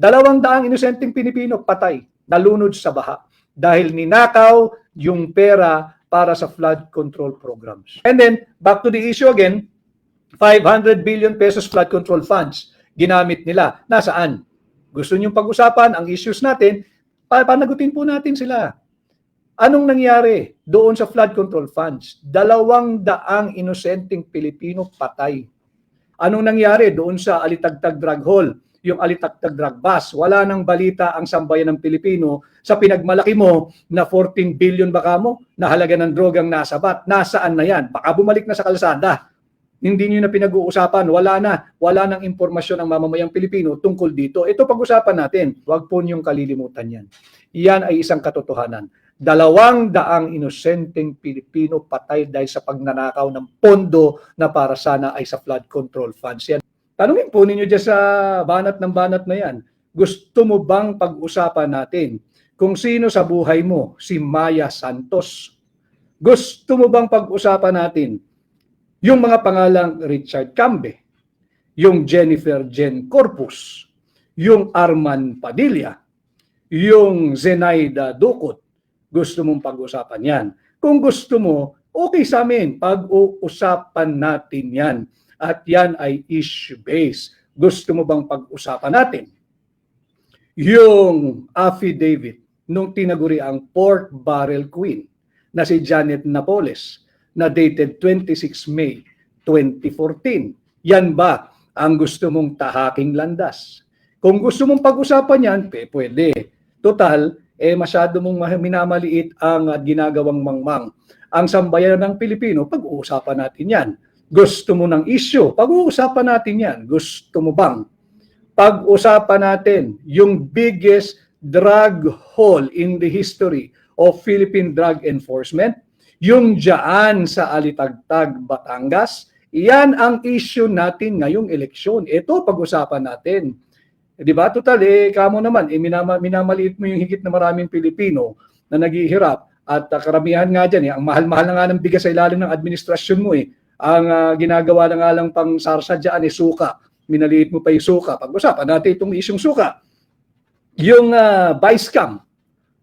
Dalawang daang inosenteng Pilipino patay, nalunod sa baha dahil ninakaw yung pera para sa flood control programs. And then, back to the issue again, 500 billion pesos flood control funds ginamit nila. Nasaan? Gusto niyong pag-usapan ang issues natin, pa- panagutin po natin sila. Anong nangyari doon sa flood control funds? Dalawang daang inosenteng Pilipino patay. Anong nangyari doon sa Alitagtag Drug Hall? Yung Alitagtag Drug Bus. Wala nang balita ang sambayan ng Pilipino sa pinagmalaki mo na 14 billion baka mo na halaga ng drogang nasa bat. Nasaan na yan? Baka bumalik na sa kalsada. Hindi nyo na pinag-uusapan. Wala na. Wala nang impormasyon ang mamamayang Pilipino tungkol dito. Ito pag-usapan natin. Huwag po niyong kalilimutan yan. Yan ay isang katotohanan. Dalawang daang inosenteng Pilipino patay dahil sa pagnanakaw ng pondo na para sana ay sa flood control funds. Yan. Tanungin po ninyo dyan sa banat ng banat na yan. Gusto mo bang pag-usapan natin kung sino sa buhay mo si Maya Santos? Gusto mo bang pag-usapan natin yung mga pangalang Richard Cambe, yung Jennifer Jen Corpus, yung Arman Padilla, yung Zenaida Ducot, gusto mong pag-usapan yan. Kung gusto mo, okay sa amin, pag-uusapan natin yan. At yan ay issue-based. Gusto mo bang pag-usapan natin? Yung affidavit nung tinaguri ang Port Barrel Queen na si Janet Napoles na dated 26 May 2014. Yan ba ang gusto mong tahaking landas? Kung gusto mong pag-usapan yan, pe, pwede. Total, eh masyado mong ma- minamaliit ang uh, ginagawang mangmang. Ang sambayan ng Pilipino, pag-uusapan natin yan. Gusto mo ng issue, pag-uusapan natin yan. Gusto mo bang? Pag-usapan natin yung biggest drug haul in the history of Philippine drug enforcement, yung dyan sa Alitagtag, Batangas, yan ang issue natin ngayong eleksyon. Ito pag-usapan natin. Di ba? Total, eh, kamo naman, eh, minama, minamaliit mo yung higit na maraming Pilipino na naghihirap. At uh, karamihan nga dyan, eh, ang mahal-mahal na nga ng bigas sa ilalim ng administrasyon mo. Eh. Ang ah, ginagawa na nga lang pang sarsa dyan, eh, suka. Minaliit mo pa yung suka. Pag-usapan natin itong isyong suka. Yung uh, vice cam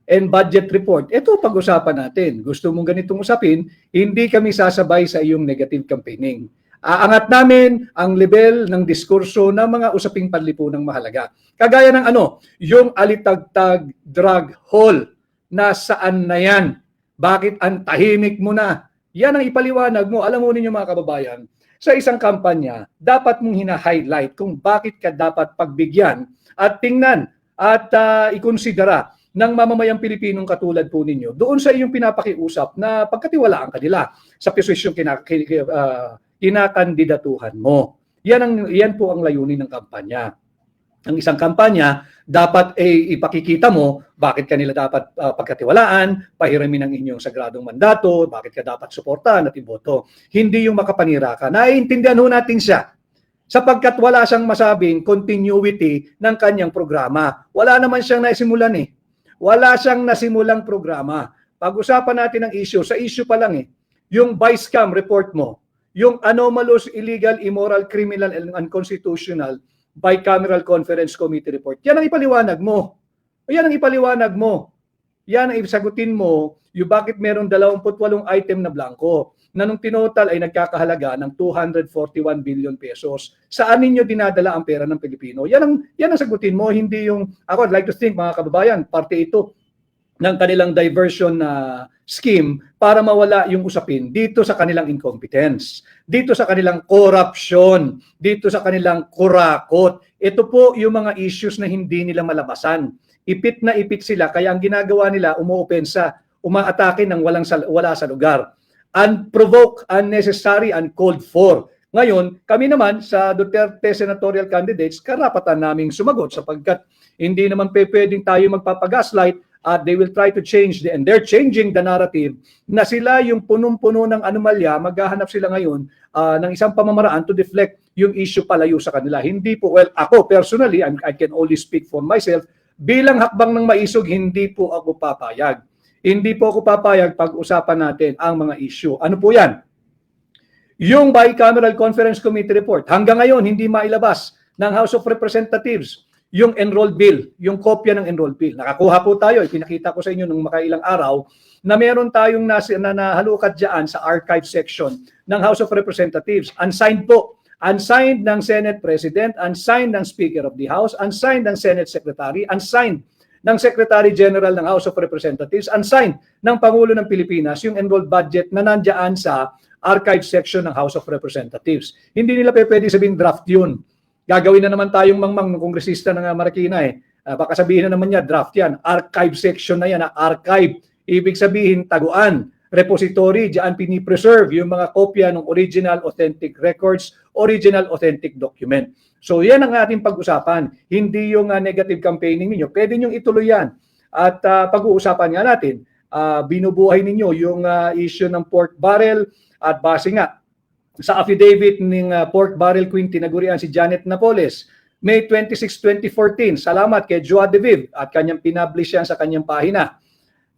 and budget report, ito pag-usapan natin. Gusto mong ganitong usapin, hindi kami sasabay sa iyong negative campaigning. Aangat namin ang level ng diskurso ng mga usaping panlipunang mahalaga. Kagaya ng ano, yung alitagtag drug hall. Nasaan na yan? Bakit ang tahimik mo na? Yan ang ipaliwanag mo. Alam mo ninyo mga kababayan, sa isang kampanya, dapat mong hina-highlight kung bakit ka dapat pagbigyan at tingnan at uh, ikonsidera ng mamamayang Pilipinong katulad po ninyo doon sa iyong pinapakiusap na pagkatiwalaan kanila sa posisyong kina, uh, kinakandidatuhan mo. Yan, ang, yan po ang layunin ng kampanya. Ang isang kampanya, dapat eh, ipakikita mo bakit kanila dapat uh, pagkatiwalaan, pahiramin ang inyong sagradong mandato, bakit ka dapat suportahan at iboto. Hindi yung makapanira ka. Naiintindihan ho natin siya sapagkat wala siyang masabing continuity ng kanyang programa. Wala naman siyang naisimulan eh. Wala siyang nasimulang programa. Pag-usapan natin ang issue, sa issue pa lang eh, yung vice cam report mo, yung anomalous, illegal, immoral, criminal, and unconstitutional bicameral conference committee report. Yan ang ipaliwanag mo. Yan ang ipaliwanag mo. Yan ang isagutin mo yung bakit meron 28 item na blanco na nung tinotal ay nagkakahalaga ng 241 billion pesos. Saan ninyo dinadala ang pera ng Pilipino? Yan ang, yan ang sagutin mo, hindi yung, ako I'd like to think mga kababayan, parte ito ng kanilang diversion na uh, scheme para mawala yung usapin dito sa kanilang incompetence, dito sa kanilang corruption, dito sa kanilang kurakot. Ito po yung mga issues na hindi nila malabasan. Ipit na ipit sila kaya ang ginagawa nila umuopensa, umaatake ng walang sa, wala sa lugar. Unprovoked, unnecessary, uncalled for. Ngayon, kami naman sa Duterte senatorial candidates, karapatan naming sumagot sapagkat hindi naman pwedeng tayo magpapagaslight at they will try to change the, and they're changing the narrative na sila yung punong-puno ng anomalya, maghahanap sila ngayon uh, ng isang pamamaraan to deflect yung issue palayo sa kanila. Hindi po, well, ako personally, I'm, I can only speak for myself, bilang hakbang ng maisog, hindi po ako papayag. Hindi po ako papayag pag-usapan natin ang mga issue. Ano po yan? Yung bicameral conference committee report, hanggang ngayon hindi mailabas ng House of Representatives yung enroll bill, yung kopya ng enroll bill. Nakakuha po tayo, ipinakita ko sa inyo nung makailang araw, na meron tayong nas, na nahalukat dyan sa archive section ng House of Representatives. Unsigned po. Unsigned ng Senate President, unsigned ng Speaker of the House, unsigned ng Senate Secretary, unsigned ng Secretary General ng House of Representatives, unsigned ng Pangulo ng Pilipinas yung enrolled budget na nandyan sa archive section ng House of Representatives. Hindi nila pwede sabihin draft yun. Gagawin na naman tayong mangmang ng kongresista ng ah, Marikina eh. Ah, baka sabihin na naman niya, draft yan. Archive section na yan, ah, archive. Ibig sabihin, taguan, repository, diyan pinipreserve yung mga kopya ng original authentic records, original authentic document. So yan ang ating pag-usapan. Hindi yung ah, negative campaigning ninyo. Pwede nyo ituloy yan. At ah, pag-uusapan nga natin, ah, binubuhay ninyo yung ah, issue ng pork barrel at base nga sa affidavit ng uh, Pork Barrel Queen tinagurian si Janet Napoles, May 26, 2014. Salamat kay Joa De Viv at kanyang pinablish yan sa kanyang pahina.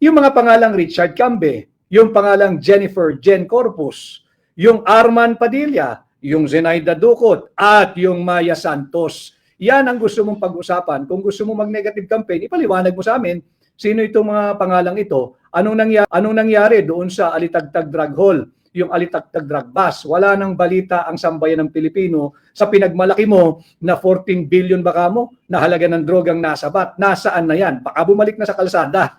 Yung mga pangalang Richard Cambe, yung pangalang Jennifer Jen Corpus, yung Arman Padilla, yung Zenaida Ducot, at yung Maya Santos. Yan ang gusto mong pag-usapan. Kung gusto mo mag-negative campaign, ipaliwanag mo sa amin sino itong mga pangalang ito, anong nangyari, anong nangyari doon sa Alitagtag Drug Hall yung alitagtag drug bust. Wala nang balita ang sambayan ng Pilipino sa pinagmalaki mo na 14 billion baka mo na halaga ng drogang nasa bat. Nasaan na yan? Baka bumalik na sa kalsada.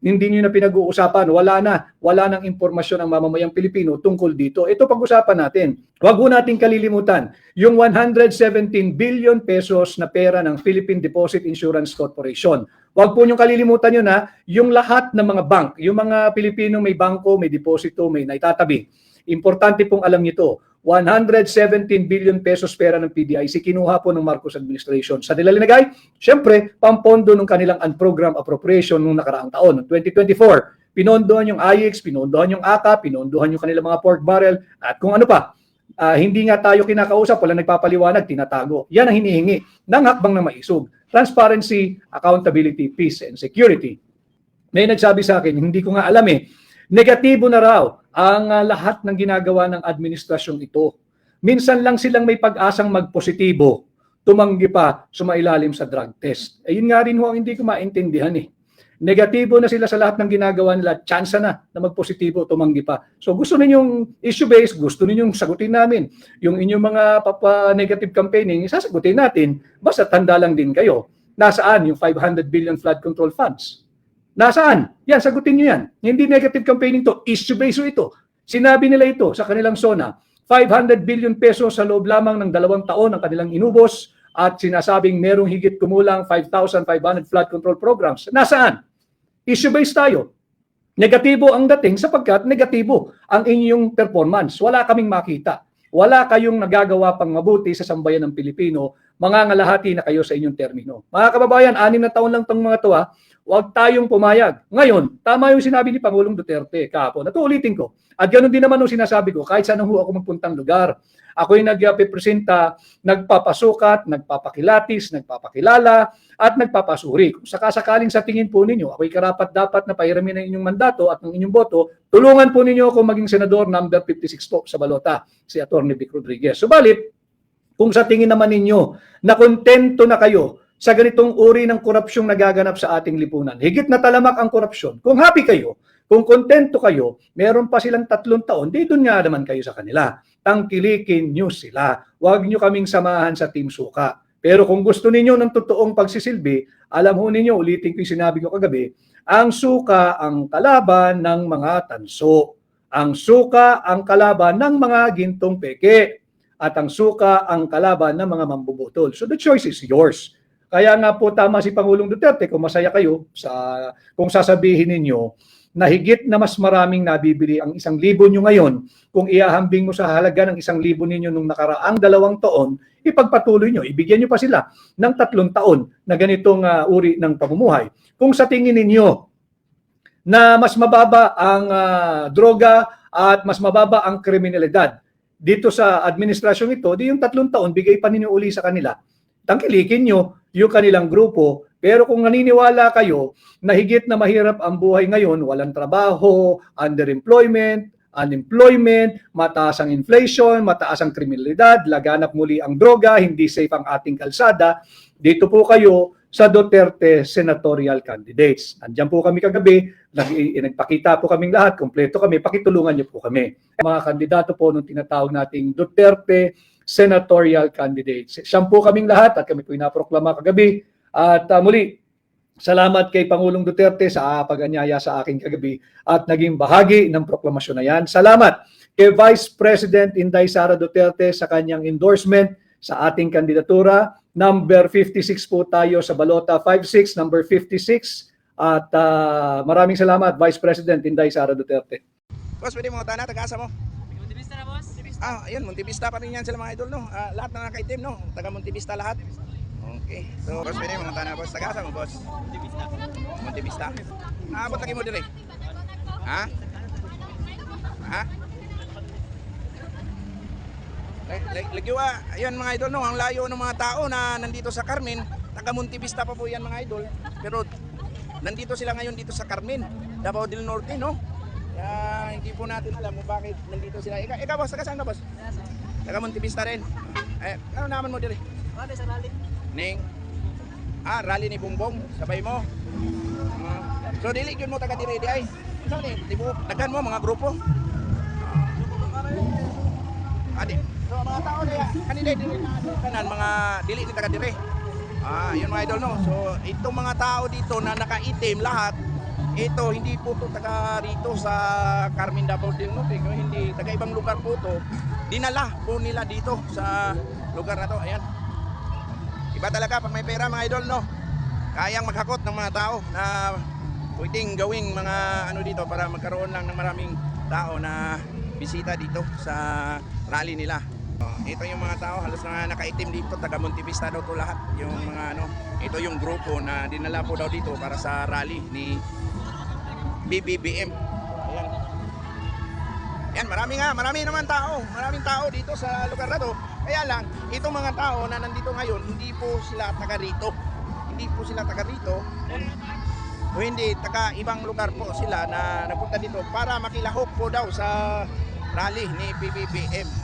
Hindi nyo na pinag-uusapan. Wala na. Wala nang impormasyon ang mamamayang Pilipino tungkol dito. Ito pag-usapan natin. Huwag ho nating kalilimutan yung 117 billion pesos na pera ng Philippine Deposit Insurance Corporation. Huwag po niyong kalilimutan yun ha, yung lahat ng mga bank, yung mga Pilipino may bangko, may deposito, may naitatabi. Importante pong alam niyo to, 117 billion pesos pera ng PDIC kinuha po ng Marcos administration. Sa nila linagay, syempre, pampondo ng kanilang unprogrammed appropriation noong nakaraang taon, noong 2024. Pinondohan yung IX, pinondohan yung ACA, pinondohan yung kanilang mga pork barrel, at kung ano pa. Ah, hindi nga tayo kinakausap, wala nagpapaliwanag, tinatago. Yan ang hinihingi ng hakbang na maisog. Transparency, accountability, peace, and security. May nagsabi sa akin, hindi ko nga alam eh, negatibo na raw ang ah, lahat ng ginagawa ng administrasyong ito. Minsan lang silang may pag-asang magpositibo, tumanggi pa sumailalim sa drug test. Eh yun nga rin ho ang hindi ko maintindihan eh. Negatibo na sila sa lahat ng ginagawa nila, chance na na magpositibo, tumanggi pa. So gusto ninyong issue-based, gusto ninyong sagutin namin. Yung inyong mga papa-negative campaigning, sasagutin natin. Basta tanda lang din kayo. Nasaan yung 500 billion flood control funds? Nasaan? Yan, sagutin nyo yan. Hindi negative campaigning to, issue-based ito. Sinabi nila ito sa kanilang SONA, 500 billion pesos sa loob lamang ng dalawang taon ang kanilang inubos at sinasabing merong higit kumulang 5,500 flood control programs. Nasaan? Issue-based tayo. Negatibo ang dating sapagkat negatibo ang inyong performance. Wala kaming makita. Wala kayong nagagawa pang mabuti sa sambayan ng Pilipino. Mangangalahati na kayo sa inyong termino. Mga kababayan, anim na taon lang tong mga to ha. Huwag tayong pumayag. Ngayon, tama yung sinabi ni Pangulong Duterte kahapon. At uulitin ko. At ganoon din naman yung sinasabi ko, kahit saan ho ako magpuntang lugar. Ako'y nagpipresenta, nagpapasukat, nagpapakilatis, nagpapakilala, at nagpapasuri. Kung sakasakaling sa tingin po ninyo, ako'y karapat dapat na pairamin ang inyong mandato at ng inyong boto, tulungan po ninyo ako maging senador number 56 po sa balota, si Atty. Vic Rodriguez. Subalit, kung sa tingin naman ninyo na kontento na kayo sa ganitong uri ng korupsyong nagaganap sa ating lipunan, higit na talamak ang korupsyon, kung happy kayo, kung kontento kayo, meron pa silang tatlong taon, di doon nga naman kayo sa kanila. Tangkilikin nyo sila. Huwag nyo kaming samahan sa Team Suka. Pero kung gusto ninyo ng totoong pagsisilbi, alam ho ninyo, ulitin ko yung sinabi ko kagabi, ang suka ang kalaban ng mga tanso. Ang suka ang kalaban ng mga gintong peke. At ang suka ang kalaban ng mga mambubutol. So the choice is yours. Kaya nga po tama si Pangulong Duterte kung masaya kayo sa kung sasabihin ninyo na higit na mas maraming nabibili ang isang libo nyo ngayon kung iahambing mo sa halaga ng isang libo ninyo nung nakaraang dalawang taon, ipagpatuloy nyo, ibigyan nyo pa sila ng tatlong taon na ganitong uh, uri ng pamumuhay. Kung sa tingin ninyo na mas mababa ang uh, droga at mas mababa ang kriminalidad dito sa administrasyong ito, di yung tatlong taon, bigay pa ninyo uli sa kanila. Tangkilikin nyo yung kanilang grupo pero kung naniniwala kayo na higit na mahirap ang buhay ngayon, walang trabaho, underemployment, unemployment, mataas ang inflation, mataas ang kriminalidad, laganap muli ang droga, hindi safe ang ating kalsada, dito po kayo sa Duterte senatorial candidates. Andiyan po kami kagabi, nag, nagpakita po kaming lahat, kompleto kami, pakitulungan niyo po kami. Mga kandidato po nung tinatawag nating Duterte senatorial candidates. Siyam po kaming lahat at kami po inaproklama kagabi. At ah, muli, salamat kay Pangulong Duterte sa pag-anyaya sa akin kagabi at naging bahagi ng proklamasyon na yan. Salamat kay Vice President Inday Sara Duterte sa kanyang endorsement sa ating kandidatura. Number 56 po tayo sa balota 56, number 56. At ah, maraming salamat Vice President Inday Sara Duterte. Boss, pwede mo tana, taga-asa mo? Motivista na boss. Ah, ayun, Montevista pa rin yan sila mga idol, no? Ah, lahat na nakaitim, no? Taga Montevista lahat. Okay. So, boss, pwede mo tana, boss. Taga-asa mo, boss? Motivista. Montevista. Naabot lagi mo dili. Ha? Ha? Like, Lagyawa, ayun mga idol, no? Ang layo ng mga tao na nandito sa Carmen. Taga Montevista pa po yan mga idol. Pero nandito sila ngayon dito sa Carmen. Davao del Norte, no? Kaya hindi po natin alam kung bakit nandito sila. Ikaw, ikaw boss, taga saan ka boss? Taga Montevista rin. Eh, ano naman mo diri? Ano sa rally? Ning Ah, rally ni Bongbong, sabay mo. Ah, so dili gyud mo taga diri di ay. Sa ni, di mo daghan mo mga grupo. Adi. So mga tao diya, kanila dili na kanan mga dili ni taga diri. Ah, yun mga idol no. So itong mga tao dito na nakaitim lahat ito hindi po to taga rito sa Carmen Davao del kung hindi taga ibang lugar po to. Dinala po nila dito sa lugar na to. Ayan. Iba talaga pag may pera mga idol, no? Kayang maghakot ng mga tao na pwedeng gawing mga ano dito para magkaroon lang ng maraming tao na bisita dito sa rally nila. Oh, Ito yung mga tao, halos na nakaitim dito, taga Montevista daw to lahat. Yung mga ano, ito yung grupo na dinala po daw dito para sa rally ni BBBM. Yan, marami nga, marami naman tao. Maraming tao dito sa lugar na to. Kaya lang, itong mga tao na nandito ngayon, hindi po sila taga rito. Hindi po sila taga rito. O hindi, taga ibang lugar po sila na napunta dito para makilahok po daw sa rally ni BBBM.